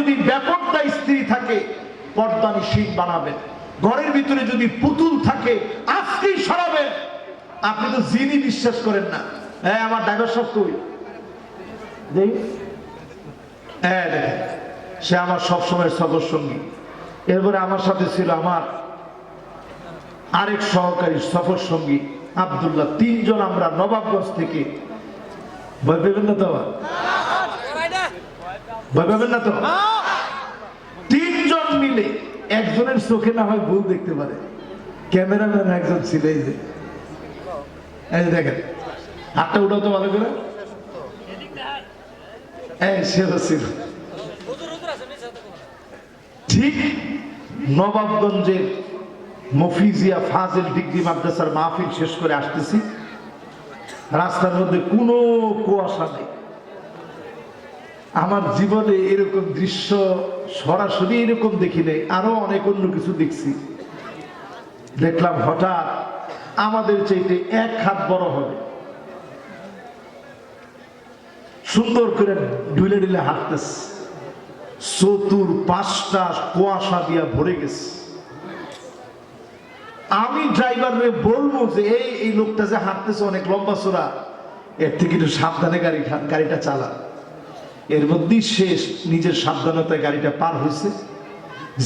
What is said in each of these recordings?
যদি ব্যাপকটা স্ত্রী থাকে পর্দা নিষিদ্ধ বানাবেন। ঘরের ভিতরে যদি পুতুল থাকে আজকেই সরাবেন। আপনি তো জিনই বিশ্বাস করেন না। হ্যাঁ আমার ড্রাইভার সব কই? হ্যাঁ দেখেন সে আমার সবসময় সফর সঙ্গী। এরপরে আমার সাথে ছিল আমার আরেক সহকারী সফর সঙ্গী, আবদুল্লাহ। তিনজন আমরা নবাবগঞ্জ থেকে। ভয় না তো? ভয় পাবেন না তো? তিনজন মিলে একজনের চোখে না হয় ভুল দেখতে পারে। ক্যামেরাম্যান একজন ছিল এই যে। এই দেখেন হাতটা উঠাও তো ভালো করে। এই সেও ছিল। ঠিক নবাবগঞ্জের মফিজিয়া ফাজিল ডিগ্রি মাদ্রাসার মাহফিল শেষ করে আসতেছি। রাস্তার মধ্যে কোনো কুয়াশা নেই। আমার জীবনে এরকম দৃশ্য সরাসরি এরকম দেখি নাই আরও অনেক অন্য কিছু দেখছি। দেখলাম হঠাৎ আমাদের চাইতে এক হাত বড় হবে। সুন্দর করে ঢুলে ঢুলে হাঁটতেছে। চতুর পাঁচটা কুয়াশা দিয়া ভরে গেছে। আমি ড্রাইভারে বলব যে, এই এই লোকটা যে হাঁটতেছে অনেক লম্বা চোরা, এর থেকে একটু সাবধানে গাড়ি, গাড়িটা চালা। এর মধ্যেই শেষ নিজের সাবধানতায় গাড়িটা পার হয়েছে।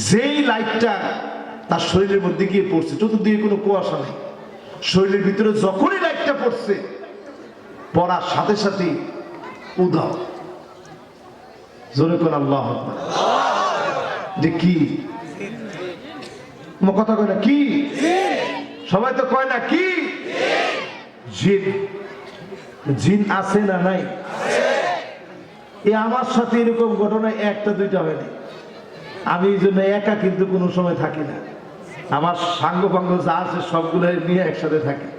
যেই লাইটটা তার শরীরের মধ্যে গিয়ে পড়ছে, চতুর্দিকে কোনো কুয়াশা নেই। শরীরের ভিতরে যখনই লাইটটা পড়ছে, পড়ার সাথে সাথে উদাও জোরে কোন আল্লাহ। যে কি? কথা কয় না, কি? সবাই তো কয় না, কি? জিন। জিন আছে না নাই? এ আমার সাথে এরকম ঘটনা একটা, দুইটা হয়নি। আমি এই জন্য একা কিন্তু কোনো সময় থাকি না। আমার সাঙ্গ ফাঙ্গ যা আছে সবগুলো নিয়ে একসাথে থাকি।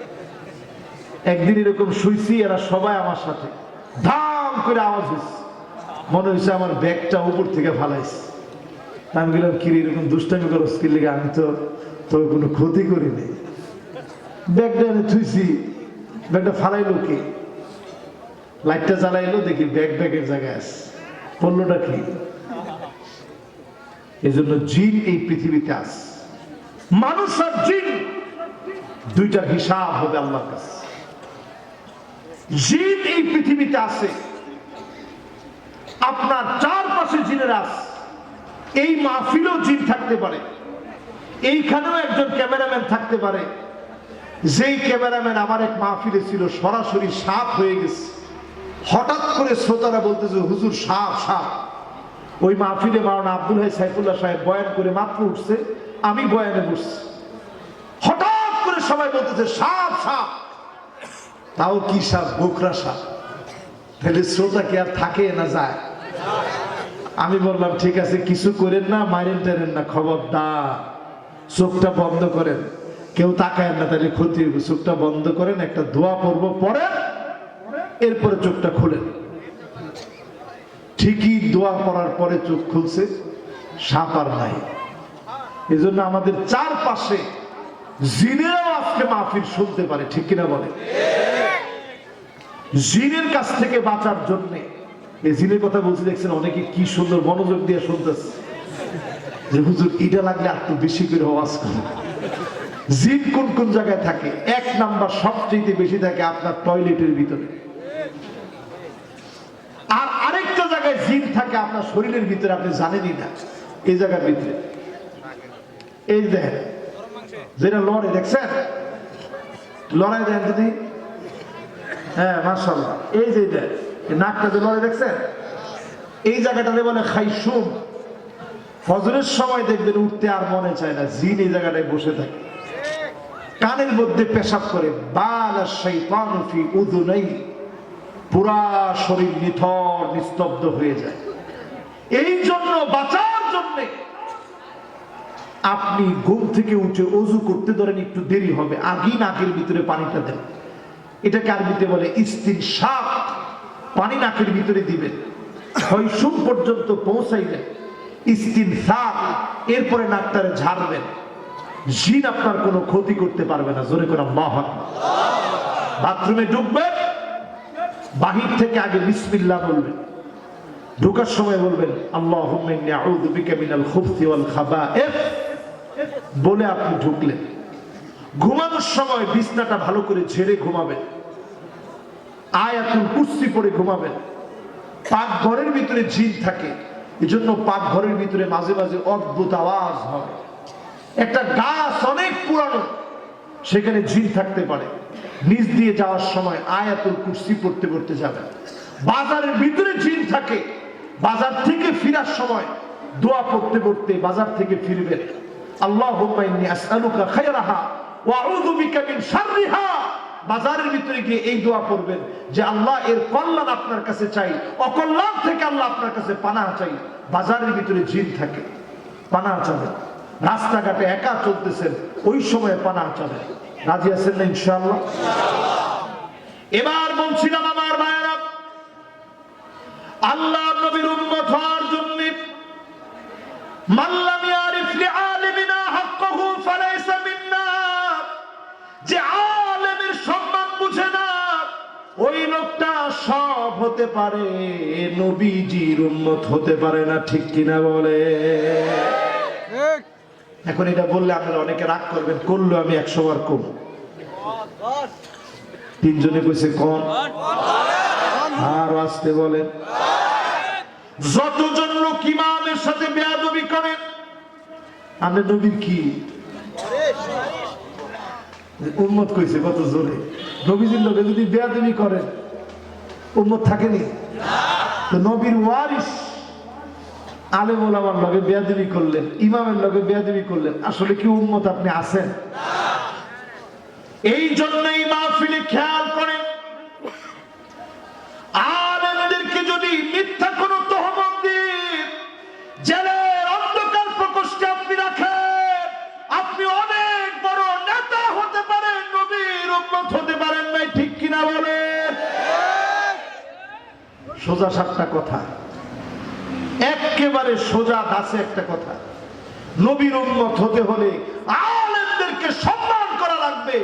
একদিন এরকম শুইছি, এরা সবাই আমার সাথে। ধাম করে আওয়াজ হয়েছে মনে হয়েছে আমার ব্যাগটা উপর থেকে ফালাইছে। আমি গেলাম কিরে এরকম দুষ্টামি করো? স্কিল লেগে আমি তো তোর কোনো ক্ষতি করিনি। ব্যাগটা এনে থুইছি। ব্যাগটা ফালাইলো কে? লাইটটা জ্বালাইলো, দেখি ব্যাগ ব্যাগের জায়গায় আছে। পণ্যটা কি? এই জন্য জিন এই পৃথিবীতে আস মানুষ আর জিন দুইটা হিসাব হবে আল্লাহর কাছে। জিন এই পৃথিবীতে আছে। আপনার চারপাশে জিনের আস এই মাহফিলেও জিন থাকতে পারে। এইখানেও একজন ক্যামেরাম্যান থাকতে পারে। যেই ক্যামেরাম্যান আমার এক মাহফিলে ছিল, সরাসরি সাপ হয়ে গেছে। হঠাৎ করে শ্রোতারা বলতেছে, হুজুর, সাপ সাপ। ওই মাহফিলে মাওলানা আব্দুল হাই সাইফুল্লাহ সাহেব বয়ান করে মাত্র উঠছে, আমি বয়ানে বসছি। হঠাৎ করে সবাই বলতেছে, সাপ সাপ। তাও কি সাপ? গোখরা সাপ। তাহলে শ্রোতা কি আর থাকে না যায়? আমি বললাম, ঠিক আছে, কিছু করেন না, মারেন টারেন না, খবরদার। চোখটা বন্ধ করেন। কেউ তাকায় না, তাহলে ক্ষতি হবে। চোখটা বন্ধ করেন, একটা দোয়া পড়ব পরে এরপরে চোখটা খুলেন ঠিকই দোয়া করার পরে চোখ খুলছে, সাপ আর নাই। এই জন্য আমাদের চারপাশে জিনেরাও আজকে মাহফিল শুনতে পারে, ঠিক কিনা বলে? জিনের কাছ থেকে বাঁচার জন্য, এই জিনের কথা বলছি, দেখছেন অনেকে কি সুন্দর মনোযোগ দিয়ে শুনতেছে। যে হুজুর, এটা লাগলে আর বেশি করে আওয়াজ করুন জিন কোন কোন জায়গায় থাকে? এক নাম্বার সবচেয়ে বেশি থাকে আপনার টয়লেটের ভিতরে আর আরেকটা জায়গায় জিন থাকে, আপনার শরীরের ভিতরে আপনি জানেনই না। এই জায়গার ভিতরে। এই দেখেন, যেটা লড়ে দেখছেন? লড়াই দেন যদি? হ্যাঁ মার্শাল্লাহ এই যে দেখ নাকটা যে লড়ে দেখছেন? এই জায়গাটাতে বলে খাইসুম। ফজরের সময় দেখবেন উঠতে আর মনে চায় না, জিন এই জায়গাটায় বসে থাকে। কানের মধ্যে পেশাব করে, বাল শৈতান ফি উদুনাই পুরা শরীর নিথর, নিস্তব্ধ হয়ে যায়। এই জন্য, বাঁচার জন্য আপনি ঘুম থেকে উঠে অজু করতে ধরেন, একটু দেরি হবে। আগেই নাকের ভিতরে পানিটা দেন। এটাকে আরবিতে বলে? ইস্তিন সাপ পানি নাকের ভিতরে দিবেন। হৈসুম পর্যন্ত পৌঁছাইবেন ইস্তিন সাপ এরপরে নাকটারে ঝাড়বেন। জিন আপনার কোনো ক্ষতি করতে পারবে না। জোরে করে বাথরুমে ঢুকবেন বাহির থেকে আগে বিসমিল্লাহ বলবেন। ঢোকার সময় বলবেন খাবায়েফ বলে আপনি ঢুকলেন। ঘুমানোর সময় বিছনাটা ভালো করে ঝেড়ে ঘুমাবেন। আয়াতুল কুরসি পড়ে ঘুমাবেন। পাক ঘরের ভিতরে জিন থাকে, এজন্য পাক ঘরের ভিতরে মাঝে মাঝে অদ্ভুত আওয়াজ হয়। একটা গাছ অনেক পুরানো, সেখানে ঝিল থাকতে পারে। নিচ দিয়ে যাওয়ার সময় আয়াতুল কুরসি পড়তে পড়তে যাবে। বাজারের ভিতরে ঝিল থাকে, বাজার থেকে ফিরার সময় দোয়া পড়তে পড়তে বাজার থেকে ফিরবেন শাররিহা। বাজারের ভিতরে গিয়ে এই দোয়া করবেন যে আল্লাহ এর কল্যাণ আপনার কাছে চাই, অকল্যাণ থেকে আল্লাহ আপনার কাছে পানা চাই। বাজারের ভিতরে ঝিল থাকে পানা চাবেন রাস্তাঘাটে একা চলতেছেন, ওই সময় পানা চাবেন রাজি আছেন না, ইনশাআল্লাহ? এবার বলছিলাম আমার ভাইয়েরা, আল্লাহ নবীর উম্মত হওয়ার জন্য মাল্লাম ইয়ারিফ লিআলিমিনা হাক্কাহু ফালাইসা মিন্না, যে আলেমের সম্মান বুঝে না, ওই লোকটা সব হতে পারে, নবীজির উন্মত হতে পারে না, ঠিক কিনা বলে? এখন এটা বললে আপনারা অনেকে রাগ করবেন, করল আমি একশো বার কম। তিনজনে কইছে কম আর আসতে বলেন। যতজন লোক ইমামের সাথে বেয়াদবি করেন আমি নবীর কি? উম্মত কইছে কত জোরে। নবীজির লোকে যদি বেয়াদবি করেন উম্মত থাকেনি? তো নবীর ওয়ারিস আলেম ওলামার লগে বেয়াদবি করলেন, ইমামের লগে বেয়াদবি করলেন। আসলে কি উম্মত আপনি আছেন? এই জন্যই মাহফিলে খেয়াল করেন, আলেমদেরকে যদি মিথ্যা তহমত দিয়ে জেলের অন্ধকার প্রকোষ্ঠে আপনি রাখেন, আপনি অনেক বড় নেতা হতে পারেন, নবীর উম্মত হতে পারেন নাই, ঠিক কিনা বলেন? সোজা সাতটা কথা। একেবারে সোজা দাসে একটা কথা। নবীর উন্মত হতে হলে আলেমদেরকে সম্মান করা লাগবে।